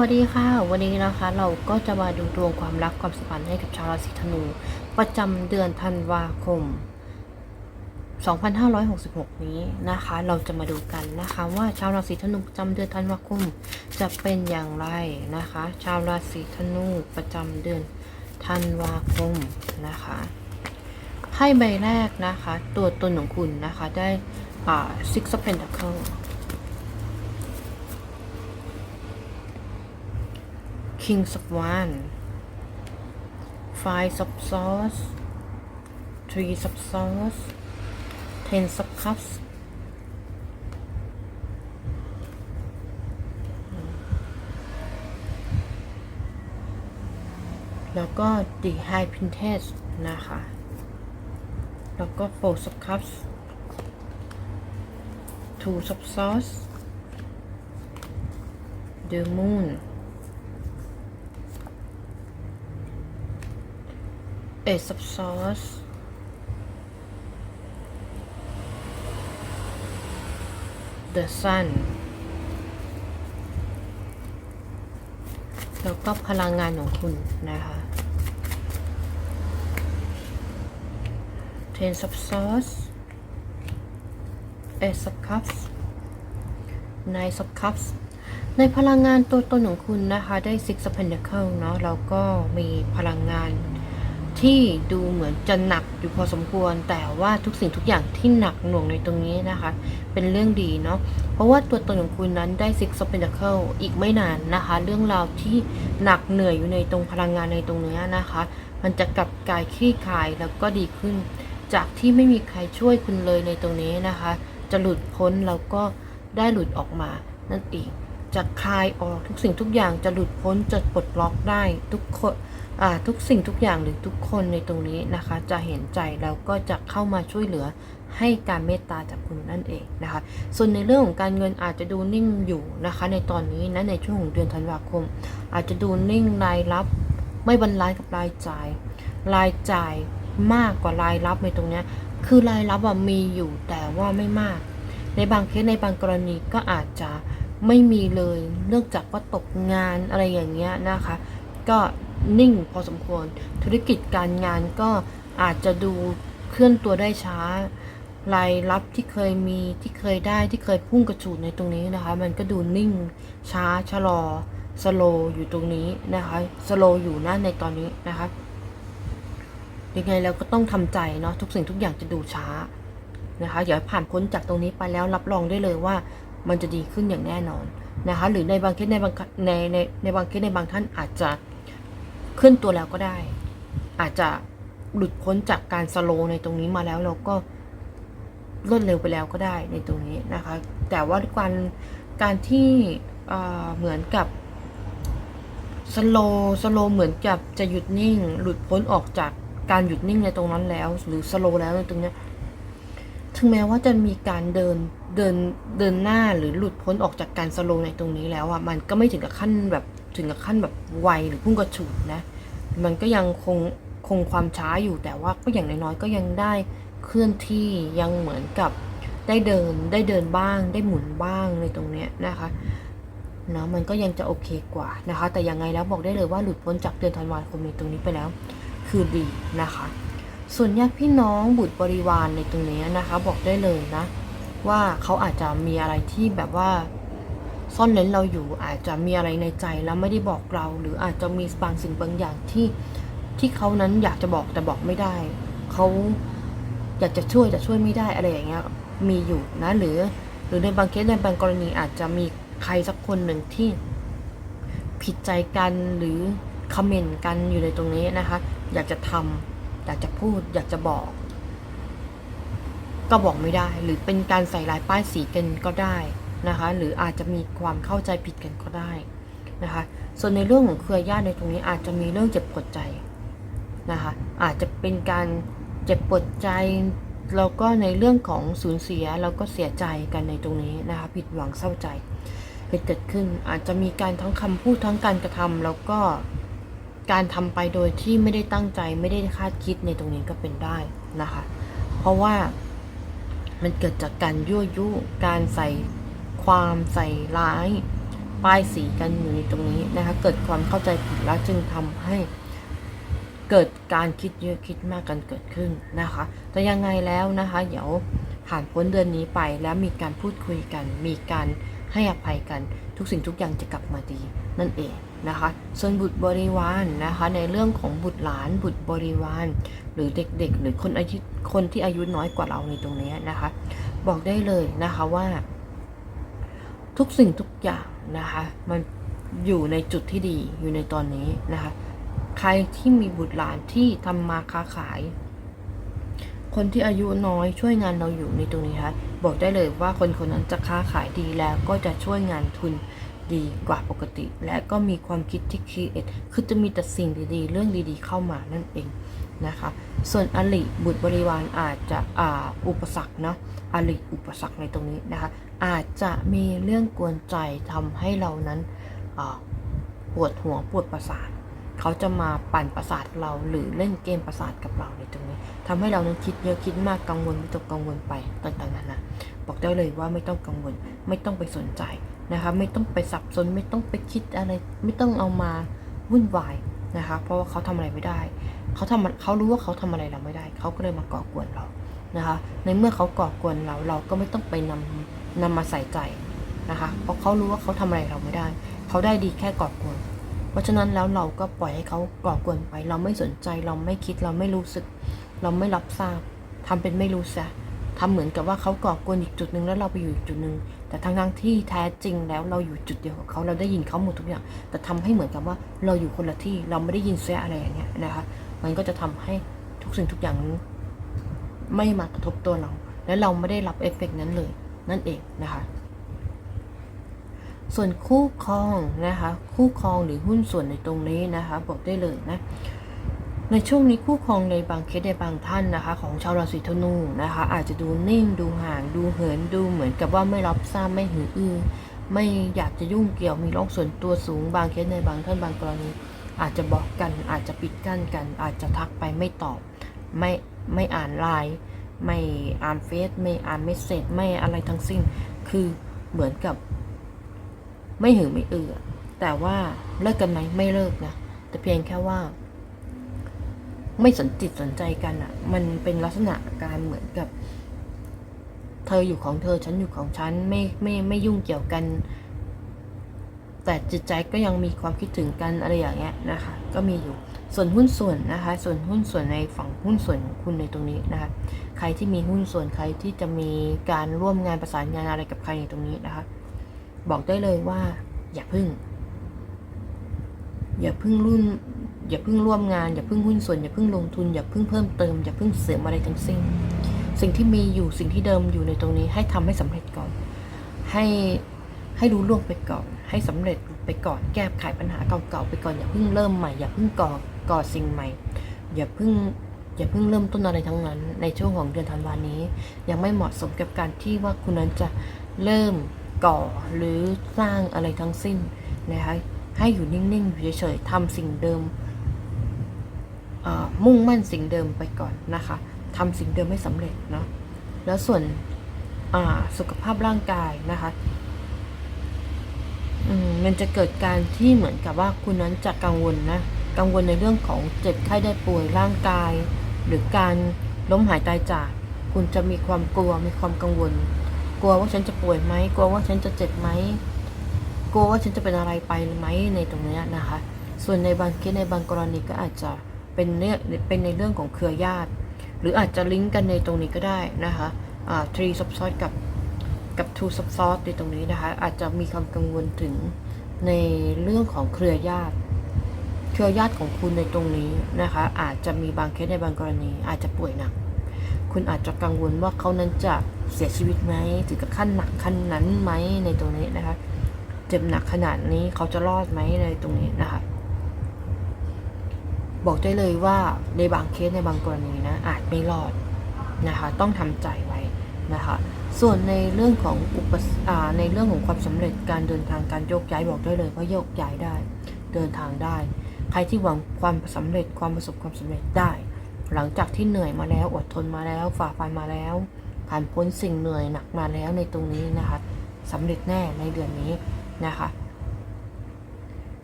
วัสดีค่ะ วันนี้นะคะเราก็จะมาดูดวงความรักความสัมพันธ์ให้กับชาวราศีธนู ประจำเดือนธันวาคม 2566 นี้นะคะ เราจะมาดูกันนะคะว่าชาวราศีธนูประจำเดือนธันวาคม จะเป็นอย่างไรนะคะ ชาวราศีธนูประจำเดือนธันวาคมนะคะไพ่ใบแรกนะคะ ตัวตนของคุณนะคะได้ six of pentacles Kings of Wands Five of Swords Three of Swords Ten of Cups แล้วก็ The High Princess นะคะ แล้วก็ Four of Cups Two of Swords The Moon เอสับซอสเดอะซันแล้วก็พลังงานของคุณนะคะเทนซับซอสเอสับคัพส์ในสับคัพส์ในพลังงานตัวตนของคุณนะคะ ได้ซิก of pentacles เนาะแล้วก็มีพลังงาน ที่ดูเหมือนจะหนักอยู่พอสมควร แต่ว่าทุกสิ่งทุกอย่างที่หนักหน่วงในตรงนี้นะคะ เป็นเรื่องดีเนาะเพราะว่าตัวตนของคุณนั้นได้ Six of Pentacles อีกไม่นานนะคะ เรื่องราวที่หนักเหนื่อยอยู่ในตรงพลังงานในตรงนี้นะคะ มันจะกลับกายคลี่คลายแล้วก็ดีขึ้น จากที่ไม่มีใครช่วยคุณเลยในตรงนี้นะคะ จะหลุดพ้นแล้วก็ได้หลุดออกมานั่นเองจะคลายออกทุกสิ่งทุกอย่างจะหลุดพ้นจะปลดล็อกได้ทุกคน ทุกสิ่งทุกอย่างหรือทุกคนในตรงนี้นะคะ จะเห็นใจแล้วก็จะเข้ามาช่วยเหลือให้การเมตตาจากคุณนั่นเองนะคะ ส่วนในเรื่องของการเงินอาจจะดูนิ่งอยู่นะคะ ในตอนนี้นะในช่วงของเดือนธันวาคม อาจจะดูนิ่งรายรับ ไม่บรรลัยกับรายจ่าย รายจ่ายมากกว่ารายรับในตรงนี้คือรายรับอะมีอยู่แต่ว่าไม่มาก ในบางเคสในบางกรณีก็อาจจะไม่มีเลยเนื่องจากว่าตกงานอะไรอย่างเงี้ยนะคะ ก็ นิ่งพอสมควร ธุรกิจการงานก็อาจจะดูเคลื่อนตัวได้ช้ารายรับที่เคยมีที่เคยได้ที่เคยพุ่งกระฉูดในตรงนี้นะคะ มันก็ดูนิ่งช้าชะลอสโลอยู่ตรงนี้นะคะสโลอยู่นะในตอนนี้นะคะยังไงเราก็ต้องทำใจเนาะทุกสิ่งทุกอย่างจะดูช้านะคะอย่าผ่านพ้นจากตรงนี้ไปแล้วรับรองได้เลยว่ามันจะดีขึ้นอย่างแน่นอนนะคะหรือในบางเคสในบางในในในบางเคสในบางท่านอาจจะ เคลื่อนตัวแล้วก็ได้ อาจจะหลุดพ้นจากการสโลในตรงนี้มาแล้วเราก็รวดเร็วไปแล้วก็ได้ในตรงนี้นะคะ แต่ว่าการการที่เเหมือนกับสโลสโลเหมือนกับจะหยุดนิ่ง หลุดพ้นออกจากการหยุดนิ่งในตรงนั้นแล้ว หรือสโลแล้วในตรงนี้ถึงแม้ว่าจะมีการเดินเดินเดินหน้าหรือหลุดพ้นออกจากการสโลในตรงนี้แล้วอะมันก็ไม่ถึงกับขั้นแบบ ถึงกับขั้นแบบไวหรือพุ่งกระฉูดนะ มันก็ยังคงคงความช้าอยู่แต่ว่าก็อย่างน้อยๆก็ยังได้เคลื่อนที่ยังเหมือนกับได้เดินได้เดินบ้าง ได้หมุนบ้างในตรงเนี้ยนะคะเนาะมันก็ยังจะโอเคกว่านะคะ แต่ยังไงแล้วบอกได้เลยว่าหลุดพ้นจากเดือนธันวาคมในตรงนี้ไปแล้ว คือดีนะคะ ส่วนญาติพี่น้องบุตรบริวารในตรงนี้นะคะ บอกได้เลยนะ ว่าเขาอาจจะมีอะไรที่แบบว่า ซ่อนเร้นเราอยู่อาจจะมีอะไรในใจแล้วไม่ได้บอกเรา หรืออาจจะมีบางสิ่งบางอย่างที่ที่เขานั้นอยากจะบอกแต่บอกไม่ได้ เขาอยากจะช่วยแต่ช่วยไม่ได้อะไรอย่างเงี้ยมีอยู่นะหรือ หรือในบางเคสในบางกรณีอาจจะมีใครสักคนหนึ่งที่ผิดใจกันหรือคอมเมนต์กันอยู่ในตรงนี้นะคะ อยากจะทำอยากจะพูด อยากจะบอก ก็บอกไม่ได้ หรือเป็นการใส่ลายป้ายสีกันก็ได้ นะคะ หรืออาจจะมีความเข้าใจผิดกันก็ได้นะคะ ส่วนในเรื่องของเครือญาติในตรงนี้อาจจะมีเรื่องเจ็บปวดใจนะคะ อาจจะเป็นการเจ็บปวดใจแล้วก็ในเรื่องของสูญเสียแล้วก็เสียใจกันในตรงนี้นะคะ ผิดหวังเศร้าใจเกิดขึ้น อาจจะมีการทั้งคำพูดทั้งการกระทำแล้วก็การทำไปโดยที่ไม่ได้ตั้งใจไม่ได้คาดคิดในตรงนี้ก็เป็นได้นะคะ เพราะว่ามันเกิดจากการยั่วยุการใส่ ความใส่ร้าย ป้ายสีกันอยู่ในตรงนี้นะคะ เกิดความเข้าใจผิดแล้วจึงทำให้เกิดการคิดเยอะคิดมากกันเกิดขึ้นนะคะ แต่ยังไงแล้วนะคะ เดี๋ยวผ่านพ้นเดือนนี้ไปแล้วมีการพูดคุยกัน มีการให้อภัยกันทุกสิ่งทุกอย่างจะกลับมาดีนั่นเองนะคะ ส่วนบุตรบริวารนะคะในเรื่องของบุตรหลานบุตรบริวาร หรือเด็กๆ หรือคนอายุคนที่อายุน้อยกว่าเราในตรงนี้นะคะ บอกได้เลยนะคะว่า ทุกสิ่งทุกอย่างนะคะ มันอยู่ในจุดที่ดีอยู่ในตอนนี้นะคะ ใครที่มีบุตรหลานที่ทำมาค้าขาย คนที่อายุน้อยช่วยงานเราอยู่ในตรงนี้คะบอกได้เลยว่าคนคนนั้นจะค้าขายดีแล้วก็จะช่วยงานทุนดีกว่าปกติ และก็มีความคิดที่คิดเอทคือจะมีแต่สิ่งดีๆ เรื่องดีๆ เข้ามานั่นเองนะคะ ส่วนอลิบุตรบริวารอาจจะอ่าอุปสรรคเนาะอลิอุปสรรคในตรงนี้นะคะ อาจจะมีเรื่องกวนใจทำให้เรานั้นปวดหัวปวดประสาทเขาจะมาปั่นประสาทเราหรือเล่นเกมประสาทกับเราในตรงนี้ทำให้เรานั้นคิดเยอะคิดมากกังวลวิตกกังวลไปต่างๆนานาบอกได้เลยว่าไม่ต้องกังวลไม่ต้องไปสนใจนะคะไม่ต้องไปสับสนไม่ต้องไปคิดอะไรไม่ต้องเอามาวุ่นวายนะคะเพราะว่าเขาทำอะไรไม่ได้เขาทำเขารู้ว่าเขาทำอะไรเราไม่ได้ เขาก็เลยมาก่อกวนเรานะคะในเมื่อเขาก่อกวนเราเราก็ไม่ต้องไปนำ นำมาใส่ใจนะคะ เพราะเขารู้ว่าเขาทำอะไรเราไม่ได้ เขาได้ดีแค่ก่อกวน เพราะฉะนั้นแล้วเราก็ปล่อยให้เขาก่อกวนไป เราไม่สนใจเราไม่คิดเราไม่รู้สึก เราไม่รับทราบทำเป็นไม่รู้ซะทำเหมือนกับว่าเขาก่อกวนอีกจุดหนึ่งแล้วเราไปอยู่อีกจุดหนึ่งแต่ทั้งทั้งที่แท้จริงแล้วเราอยู่จุดเดียวกับเขาเราได้ยินเขาหมดทุกอย่าง แต่ทำให้เหมือนกับว่าเราอยู่คนละที่เราไม่ได้ยินเสียอะไรอย่างเงี้ยนะคะ มันก็จะทำให้ทุกสิ่งทุกอย่างนั้นไม่มากระทบตัวเรา และเราไม่ได้รับเอฟเฟกต์นั้นเลย นั่นเองนะคะ ส่วนคู่ครองนะคะ คู่ครองหรือหุ้นส่วนในตรงนี้นะคะ บอกได้เลยนะในช่วงนี้คู่ครองในบางเคสในบางท่านนะคะ ของชาวราศีธนูนะคะ อาจจะดูนิ่งดูห่างดูเหินดูเหมือนกับว่าไม่รับทราบไม่หืออือไม่อยากจะยุ่งเกี่ยวมีโรคส่วนตัวสูง บางเคสในบางท่านบางกรณี อาจจะบอกกันอาจจะปิดกั้นกัน อาจจะทักไปไม่ตอบ ไม่ไม่อ่านไลน์ ไม่อ่านเฟซไม่อ่านเมสเซจไม่อะไรทั้งสิ้น คือเหมือนกับ ไม่หือไม่อืออแต่ว่าเลิกกันไหมไม่เลิกนะแต่เพียงแค่ว่า ไม่สนจิตสนใจกันอะ่ะ มันเป็นลักษณะการเหมือนกับ เธออยู่ของเธอฉันอยู่ของฉันไม่ไม่ไม่ยุ่งเกี่ยวกัน แต่จิตใจก็ยังมีความคิดถึงกันอะไรอย่างเงี้ยนะคะ ก็มีอยู่ ส่วนหุ้นส่วนนะคะ ส่วนหุ้นส่วนในฝั่งหุ้นส่วนของคุณในตรงนี้นะคะ ใครที่มีหุ้นส่วนใครที่จะมีการร่วมงานประสานงานอะไรกับใครในตรงนี้นะคะ บอกได้เลยว่า อย่าพึ่ง อย่าพึ่งรุ่น อย่าพึ่งร่วมงาน อย่าพึ่งหุ้นส่วน อย่าพึ่งลงทุน อย่าพึ่งเพิ่มเติม อย่าพึ่งเสริมอะไรทั้งสิ้น สิ่งที่มีอยู่สิ่งที่เดิมอยู่ในตรงนี้ ให้ทำให้สำเร็จก่อน ให้ให้รู้ล่วงไปก่อน ให้สำเร็จ ไปก่อนแก้ไขปัญหาเก่าๆไปก่อนอย่าเพิ่งเริ่มใหม่อย่าเพิ่งก่อก่อสิ่งใหม่ อย่าเพิ่งอย่าเพิ่งเริ่มต้นอะไรทั้งนั้น ในช่วงของเดือนธันวานี้ ยังไม่เหมาะสมกับการที่ว่าคุณนั้นจะเริ่มก่อหรือสร้างอะไรทั้งสิ้นนะคะให้อยู่นิ่งๆอยู่เฉยๆทำสิ่งเดิมมุ่งมั่นสิ่งเดิมไปก่อนนะคะทำสิ่งเดิมให้สำเร็จเนาะแล้วส่วนสุขภาพร่างกายนะคะ มันจะเกิดการที่เหมือนกับว่าคุณนั้นจะกังวลนะ กังวลในเรื่องของเจ็บไข้ได้ป่วยร่างกาย หรือการล้มหายตายจาก คุณจะมีความกลัวมีความกังวล กลัวว่าฉันจะป่วยไหมกลัวว่าฉันจะเจ็บไหมกลัวว่าฉันจะเป็นอะไรไปไหมในตรงนี้นะคะ ส่วนในบางเคสในบางกรณีก็อาจจะเป็นเนี่ยเป็นในเรื่องของเครือญาติ หรืออาจจะลิงก์กันในตรงนี้ก็ได้นะคะทรีซับซ้อนกับ กับทูซับซ้อนในตรงนี้นะคะ อาจจะมีความกังวลถึงในเรื่องของเครือญาติ เครือญาติของคุณในตรงนี้นะคะ อาจจะมีบางเคสในบางกรณี อาจจะป่วยหนัก คุณอาจจะกังวลว่าเขานั้นจะเสียชีวิตไหมถึงกับขั้นหนักขั้นนั้นไหมในตรงนี้นะคะ เจ็บหนักขนาดนี้เขาจะรอดไหมในตรงนี้นะคะบอกได้เลยว่าในบางเคสในบางกรณีนะอาจไม่รอดนะคะ ต้องทำใจไว้นะคะ ส่วนในเรื่องของอุปสอ่าในเรื่องของความสำเร็จการเดินทางการโยกย้ายบอกได้เลยว่าโยกย้ายได้ เดินทางได้ ใครที่หวังความสำเร็จความประสบความสำเร็จได้ หลังจากที่เหนื่อยมาแล้วอดทนมาแล้วฝ่าฟันมาแล้วผ่านพ้นสิ่งเหนื่อยหนักมาแล้วในตรงนี้นะคะสำเร็จแน่ในเดือนนี้นะคะ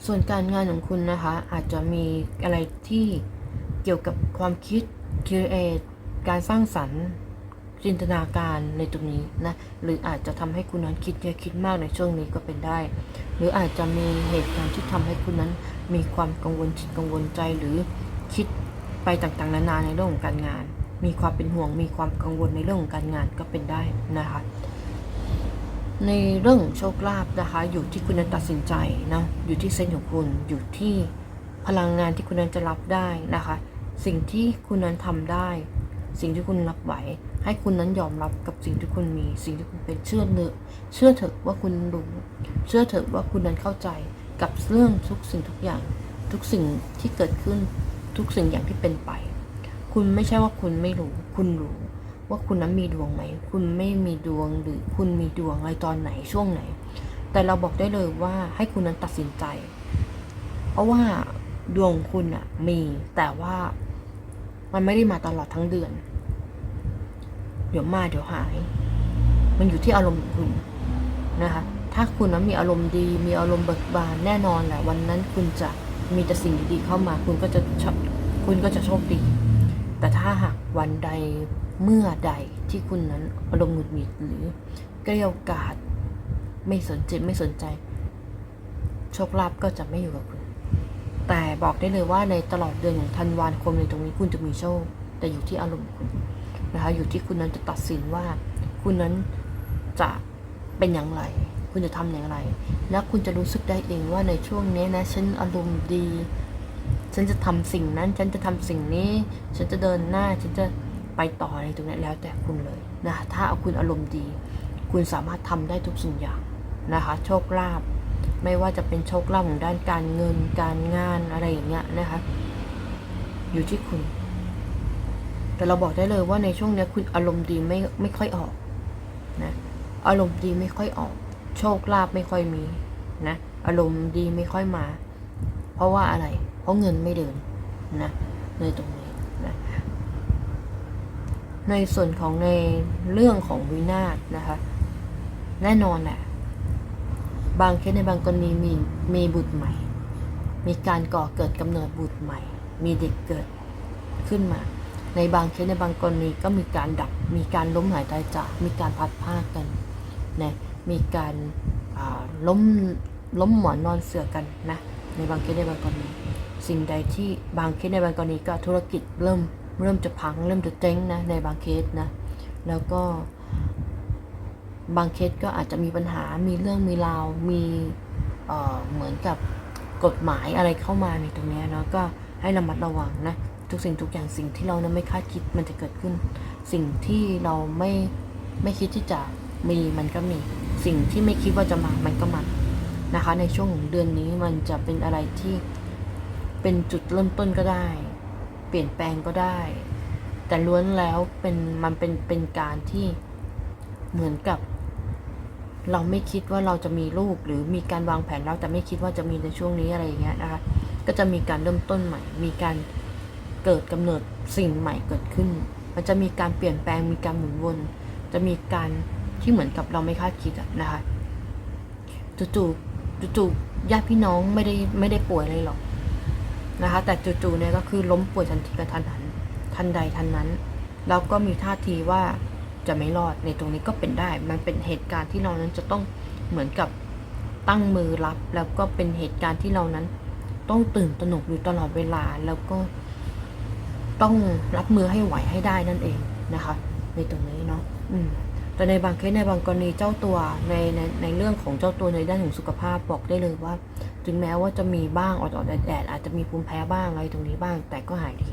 ส่วนการงานของคุณนะคะ อาจจะมีอะไรที่เกี่ยวกับความคิด create การสร้างสรรค์ จินตนาการในตรงนี้นะหรืออาจจะทำให้คุณนั้นคิดเยอะคิดมากในช่วงนี้ก็เป็นได้ หรืออาจจะมีเหตุการณ์ที่ทำให้คุณนั้นมีความกังวลจิตกังวลใจหรือคิดไปต่างๆ นานาในเรื่องของการงาน มีความเป็นห่วงมีความกังวลในเรื่องของการงานก็เป็นได้นะคะในเรื่องโชคลาภนะคะ อยู่ที่คุณนั้นตัดสินใจนะอยู่ที่เซนส์ของคุณอยู่ที่พลังงานที่คุณนั้นจะรับได้นะคะ สิ่งที่คุณนั้นทำได้ สิ่งที่คุณรับไหว ให้คุณนั้นยอมรับกับสิ่งที่คุณมี สิ่งที่คุณเป็นเชื่อเนอะเชื่อเถอะว่าคุณรู้เชื่อเถอะว่าคุณนั้นเข้าใจกับเรื่องทุกสิ่งทุกอย่าง ทุกสิ่งที่เกิดขึ้นทุกสิ่งอย่างที่เป็นไป คุณไม่ใช่ว่าคุณไม่รู้ คุณรู้ว่าคุณนั้นมีดวงไหม คุณไม่มีดวงหรือคุณมีดวงอะไรตอนไหนช่วงไหน แต่เราบอกได้เลยว่าให้คุณนั้นตัดสินใจ เพราะว่าดวงคุณอะมีแต่ว่า มันไม่ได้มาตลอดทั้งเดือน เดี๋ยวมาเดี๋ยวหาย มันอยู่ที่อารมณ์ของคุณนะคะ ถ้าคุณนั้นมีอารมณ์ดี มีอารมณ์เบิกบานแน่นอนแหละวันนั้นคุณจะมีแต่สิ่งดีๆเข้ามา คุณก็จะชคุณก็จะโชคดี แต่ถ้าหากวันใดเมื่อใดที่คุณนั้นอารมณ์หงุดหงิดหรือเกลียวกาดไม่สนใจไม่สนใจ โชคลาภก็จะไม่อยู่กับคุณ แต่บอกได้เลยว่าในตลอดเดือนของธันวาคมในตรงนี้คุณจะมีโชค แต่อยู่ที่อารมณ์คุณนะคะอยู่ที่คุณนั้นจะตัดสินว่า คุณนั้นจะเป็นอย่างไร คุณจะทำอย่างไร แล้วคุณจะรู้สึกได้เองว่าในช่วงนี้นะฉันอารมณ์ดี ฉันจะทำสิ่งนั้น ฉันจะทำสิ่งนี้ ฉันจะเดินหน้า ฉันจะไปต่อในตรงนี้แล้วแต่คุณเลยนะถ้าเอาคุณอารมณ์ดี คุณสามารถทำได้ทุกสิ่งอย่างนะคะ โชคลาภ ไม่ว่าจะเป็นโชคลาภของด้านการเงินการงานอะไรอย่างเงี้ยนะคะ อยู่ที่คุณ แต่เราบอกได้เลยว่าในช่วงนี้คุณอารมณ์ดีไม่ไม่ค่อยออกนะอารมณ์ดีไม่ค่อยออก โชคลาภไม่ค่อยมีนะอารมณ์ดีไม่ค่อยมา เพราะว่าอะไร เพราะเงินไม่เดินนะในตรงนี้นะในส่วนของในเรื่องของวินาศนะคะ แน่นอนแหละ บางเคสในบางกรณีมีมีบุตรใหม่ มีการก่อเกิดกำเนิดบุตรใหม่ มีเด็กเกิดขึ้นมา ในบางเคสในบางกรณีก็มีการดับ มีการล้มหายตายจาก มีการพัดพรากันนะมีการล้มล้มหมอนนอนเสือกันนะในบางเคสในบางกรณีสิ่งใดที่บางเคสในบางกรณีก็ธุรกิจเริ่มเริ่มจะพังเริ่มจะเจ๊งนะในบางเคสนะแล้วก็ บางเคสก็อาจจะมีปัญหา มีเรื่องมีราว มีเอ่อเหมือนกับกฎหมายอะไรเข้ามาในตรงนี้เนาะ ก็ให้ระมัดระวังนะ ทุกสิ่งทุกอย่างสิ่งที่เรานั้นไม่คาดคิดมันจะเกิดขึ้น สิ่งที่เราไม่ไม่คิดที่จะมีมันก็มี สิ่งที่ไม่คิดว่าจะมามันก็มา นะคะ ในช่วงของเดือนนี้มันจะเป็นอะไรที่เป็นจุดเริ่มต้นก็ได้ เปลี่ยนแปลงก็ได้ แต่ล้วนแล้วเป็นมันเป็นเป็นการที่เหมือนกับ เราไม่คิดว่าเราจะมีลูกหรือมีการวางแผนแล้วแต่ไม่คิดว่าจะมีในช่วงนี้อะไรอย่างเงี้ยนะคะก็จะมีการเริ่มต้นใหม่ มีการเกิดกำเนิดสิ่งใหม่เกิดขึ้น มันจะมีการเปลี่ยนแปลงมีการหมุนวนจะมีการที่เหมือนกับเราไม่คาดคิดนะคะจู่ๆจู่ๆญาติพี่น้องไม่ได้ไม่ได้ป่วยอะไรหรอกนะคะ แต่จู่ๆเนี่ยก็คือล้มป่วยทันทีกระทันหันทันใดทันนั้น แล้วก็มีท่าทีว่า จะไม่รอดในตรงนี้ก็เป็นได้ มันเป็นเหตุการณ์ที่เรานั้นจะต้องเหมือนกับตั้งมือรับ แล้วก็เป็นเหตุการณ์ที่เรานั้น ต้องตื่นตระหนกอยู่ตลอดเวลาแล้วก็ ต้องรับมือให้ไหวให้ได้นั่นเองนะคะ ในตรงนี้เนาะอืมแต่ในบางเคสในบางกรณีเจ้าตัวในในในเรื่องของเจ้าตัวในด้านของสุขภาพบอกได้เลยว่า ถึงแม้ว่าจะมีบ้างออดๆแดดอาจจะมีภูมิแพ้บ้างอะไรตรงนี้บ้าง แต่ก็หายดี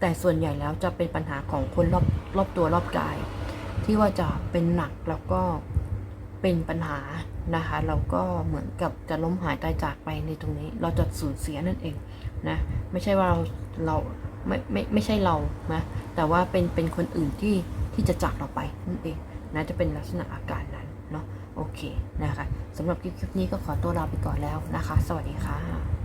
แต่ส่วนใหญ่แล้วจะเป็นปัญหาของคนรอบรอบตัวรอบกาย ที่ว่าจะเป็นหนักแล้วก็เป็นปัญหานะคะ เราก็เหมือนกับจะล้มหายตายจากไปในตรงนี้ เราจะสูญเสียนั่นเองนะไม่ใช่ว่าเราเราไม่ไม่ไม่ใช่เรานะแต่ว่าเป็นเป็นคนอื่นที่ที่จะจากเราไปนั่นเองนะจะเป็นลักษณะอาการนั้นเนาะโอเคนะคะสำหรับคลิปคลิปนี้ก็ขอตัวลาไปก่อนแล้วนะคะ สวัสดีค่ะ